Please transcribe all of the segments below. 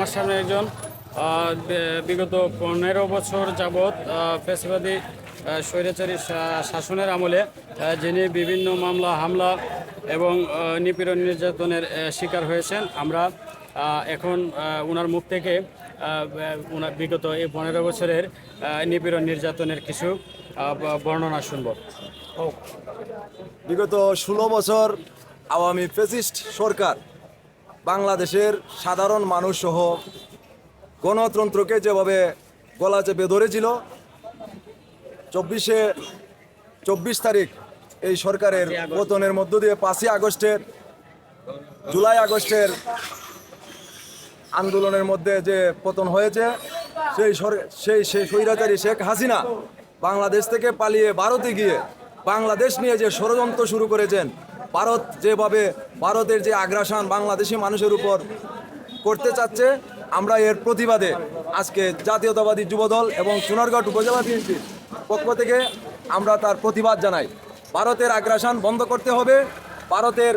আমার সামনে একজন বিগত পনেরো বছর যাবৎ ফেসিবাদী স্বৈরাচারী শাসনের আমলে যিনি বিভিন্ন মামলা, হামলা এবং নিপীড়ন নির্যাতনের শিকার হয়েছেন, আমরা এখন ওনার মুখ থেকে ওনার বিগত এই পনেরো বছরের নিপীড়ন নির্যাতনের কিছু বর্ণনা শুনব। বিগত ষোলো বছর আওয়ামী ফেসিস্ট সরকার বাংলাদেশের সাধারণ মানুষ সহ গণতন্ত্রকে যেভাবে গলা চেপে ধরেছিল চব্বিশে চব্বিশ তারিখ এই সরকারের পতনের মধ্য দিয়ে পাঁচই আগস্টের জুলাই আগস্টের আন্দোলনের মধ্যে যে পতন হয়েছে সেই সেই সেই স্বৈরাচারী শেখ হাসিনা বাংলাদেশ থেকে পালিয়ে ভারতে গিয়ে বাংলাদেশ নিয়ে যে ষড়যন্ত্র শুরু করেছেন ভারত যেভাবে ভারতের যে আগ্রাসন বাংলাদেশি মানুষের উপর করতে চাচ্ছে, আমরা এর প্রতিবাদে আজকে জাতীয়তাবাদী যুবদল এবং সোনারগড় উপজেলা বিএনপির পক্ষ থেকে আমরা তার প্রতিবাদ জানাই। ভারতের আগ্রাসন বন্ধ করতে হবে। ভারতের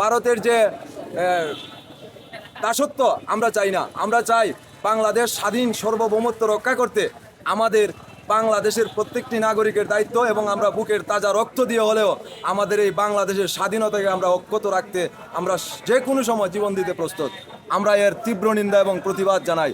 ভারতের যে দাসত্ব আমরা চাই না। আমরা চাই বাংলাদেশ স্বাধীন সার্বভৌমত্ব রক্ষা করতে আমাদের বাংলাদেশের প্রত্যেকটি নাগরিকের দায়িত্ব এবং আমরা বুকের তাজা রক্ত দিয়ে হলেও আমাদের এই বাংলাদেশের স্বাধীনতাকে আমরা অক্ষত রাখতে আমরা যে কোনো সময় জীবন দিতে প্রস্তুত। আমরা এর তীব্র নিন্দা এবং প্রতিবাদ জানাই।